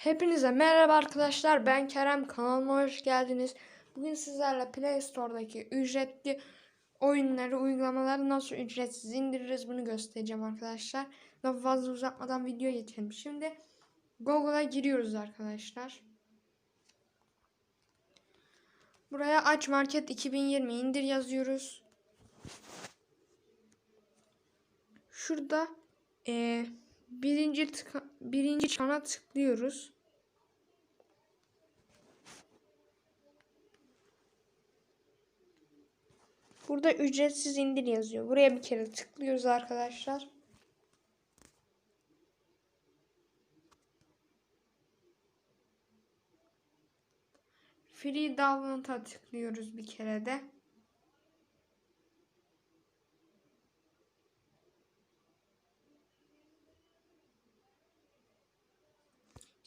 Hepinize merhaba arkadaşlar. Ben Kerem. Kanalıma hoş geldiniz. Bugün sizlerle Play Store'daki ücretli oyunları, uygulamaları nasıl ücretsiz indiririz bunu göstereceğim arkadaşlar. Daha fazla uzatmadan video geçelim. Şimdi Google'a giriyoruz arkadaşlar. Buraya aç market 2020 indir yazıyoruz. Şurada eee birinci birinci çana tıklıyoruz. Burada ücretsiz indir yazıyor. Buraya bir kere tıklıyoruz arkadaşlar. Free download'a tıklıyoruz bir kere de.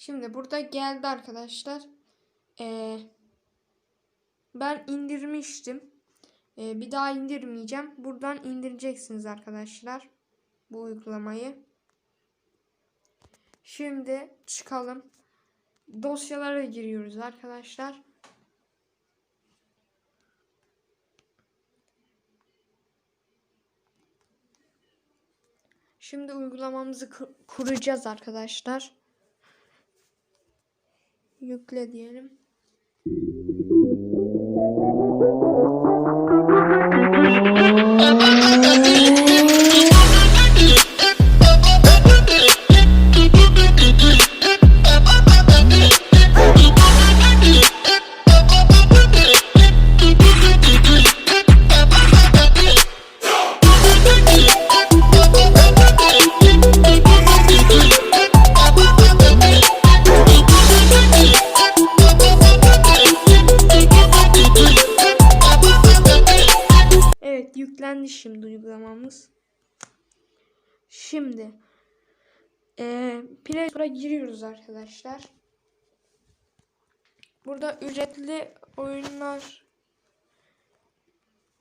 Şimdi burada geldi arkadaşlar. Ee, ben indirmiştim. Ee, bir daha indirmeyeceğim. Buradan indireceksiniz arkadaşlar. Bu uygulamayı. Şimdi çıkalım. Dosyalara giriyoruz arkadaşlar. Şimdi uygulamamızı kur- kuracağız arkadaşlar. Yükle diyelim. Yüklendi şimdi uygulamamız. Şimdi eee Play Store'a giriyoruz arkadaşlar. Burada ücretli oyunlar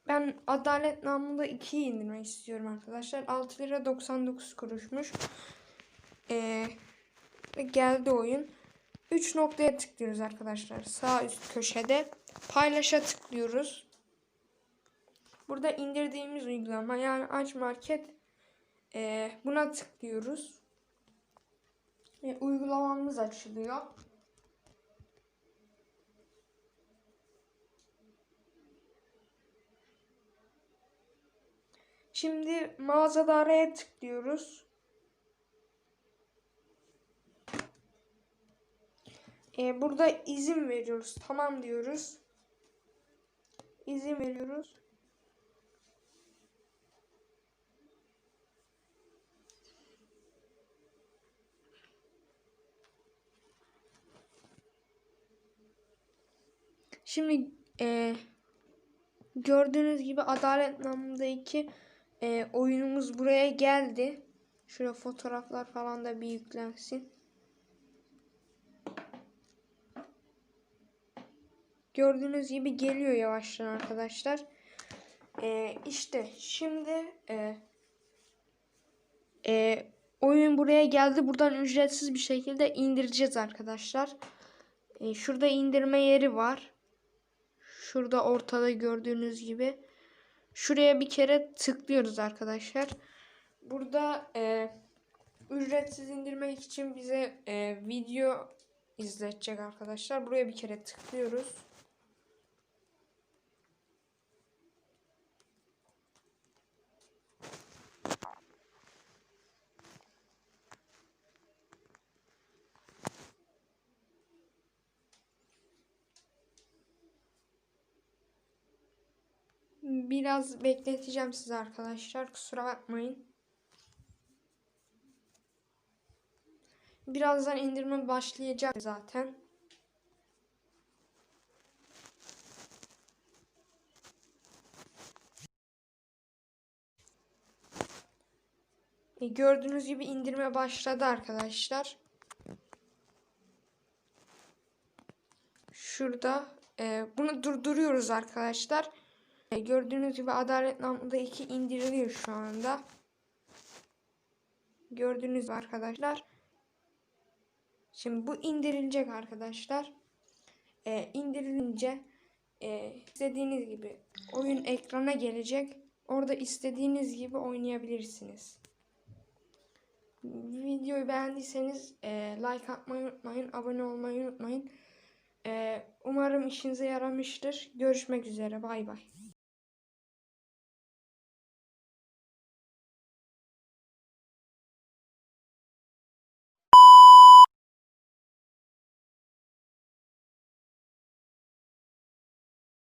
ben Adalet namında 2'yi indirmek istiyorum arkadaşlar. 6 lira 99 kuruşmuş. Ve geldi oyun. 3 noktaya tıklıyoruz arkadaşlar. Sağ üst köşede paylaşa tıklıyoruz. Burada indirdiğimiz uygulama yani aç market eee, buna tıklıyoruz. Ve uygulamamız açılıyor. Şimdi mağazada araya tıklıyoruz. Eee, burada izin veriyoruz. Tamam diyoruz. İzin veriyoruz. Şimdi e, gördüğünüz gibi Adalet namındaki e, oyunumuz buraya geldi. Şöyle fotoğraflar falan da bir yüklensin. Gördüğünüz gibi geliyor yavaştan arkadaşlar. E, işte şimdi e, e, oyun buraya geldi. Buradan ücretsiz bir şekilde indireceğiz arkadaşlar. E, şurada indirme yeri var. Şurada ortada gördüğünüz gibi. Şuraya bir kere tıklıyoruz arkadaşlar. Burada e, ücretsiz indirmek için bize e, video izletecek arkadaşlar. Buraya bir kere tıklıyoruz. Biraz bekleteceğim sizi arkadaşlar. Kusura bakmayın. Birazdan indirme başlayacak zaten. E, gördüğünüz gibi indirme başladı arkadaşlar. Şurada e, bunu durduruyoruz arkadaşlar. E, gördüğünüz gibi Adalet namında 2 indiriliyor şu anda. Gördüğünüz gibi arkadaşlar. Şimdi bu indirilecek arkadaşlar. Ee, indirilince e, istediğiniz gibi oyun ekrana gelecek. Orada istediğiniz gibi oynayabilirsiniz. Videoyu beğendiyseniz e, like atmayı unutmayın. Abone olmayı unutmayın. E, umarım işinize yaramıştır. Görüşmek üzere. Bay bay.